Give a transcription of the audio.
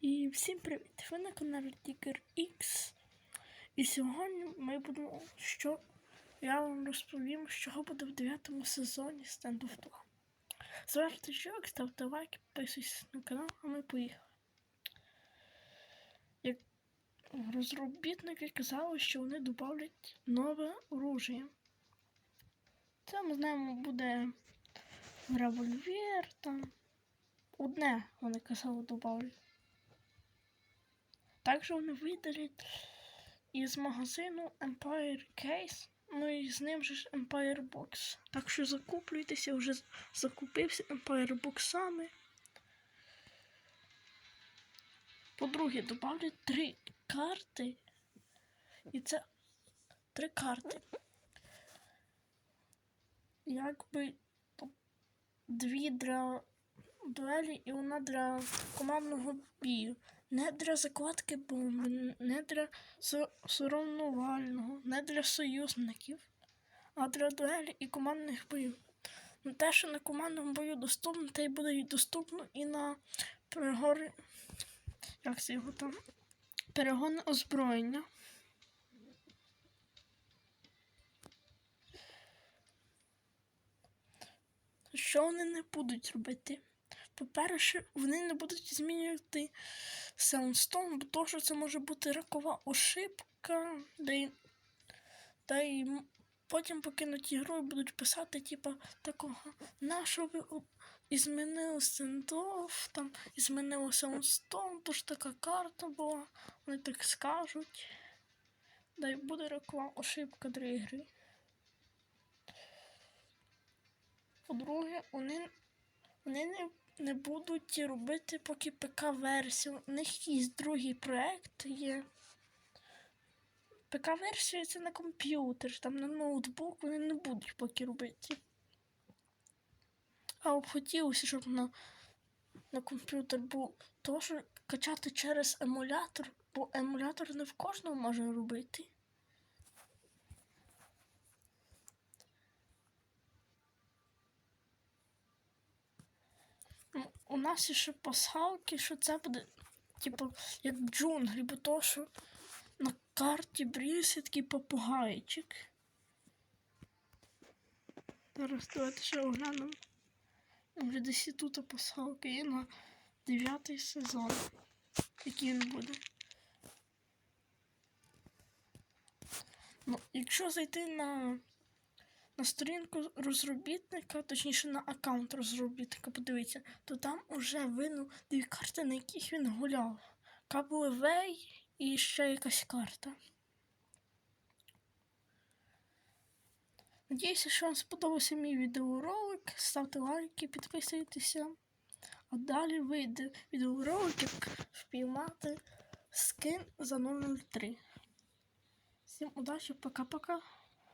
І всім привіт! Ви на каналі Tiger X. І сьогодні ми будемо що я вам розповім, що буде в 9 сезоні Stand of 2. Зважте чок, ставте лайк, підписуйтесь на канал, а ми поїхали. Як розробітники казали, що вони додавлять нове оружие. Це ми знаємо буде револьвер там. Одне вони казали додавлять. Також вони видалять із магазину Empire Case, ну і з ним же ж Empire Box. Так що закуплюйтеся, вже закупився Empire Boxами. По-друге, додавлять три карти. І це три карти. Якби дві для дуелі і одна для командного бію. Не для закладки бомби, не для со- не для союзників, а для дуелі і командних боїв. Ну, Те, що на командному бою доступно, те й буде і доступно і на перегори. Як це його там? Перегони озброєння. Що вони не будуть робити? По-перше, вони не будуть змінювати Soundstone, бо то, що це може бути ракова ошибка, й, та й потім покинуть ігру і будуть писати, типа, такого, на що ви і змінили Сендов, там, і змінили Soundstone, то ж така карта була, вони так скажуть. Да буде ракова ошибка для ігри. По-друге, вони, вони не, не будуть робити поки ПК-версію. У них якийсь другий проект є. ПК-версія це на комп'ютер, там на ноутбук вони не будуть поки робити. А б хотілося, щоб на, на комп'ютер був то, що качати через емулятор, бо емулятор не в кожному може робити. Ну, У нас ще пасхалки, що це буде, типу, як джунглі, бо то, що на карті брівся такий попугайчик. Зараз давайте ще оглянемо. Вже десь і тут пасхалки є на дев'ятий сезон. Який він буде. Ну, якщо зайти на, на сторінку розробітника, точніше на аккаунт розробітника, подивіться, то там уже видно дві карти, на яких він гуляв. Каблевей і ще якась карта. Надіюся, що вам сподобався мій відеоролик. Ставте лайки, підписуйтеся. А далі вийде відеоролик, як впіймати скин за 003. Всім удачі, пока-пока.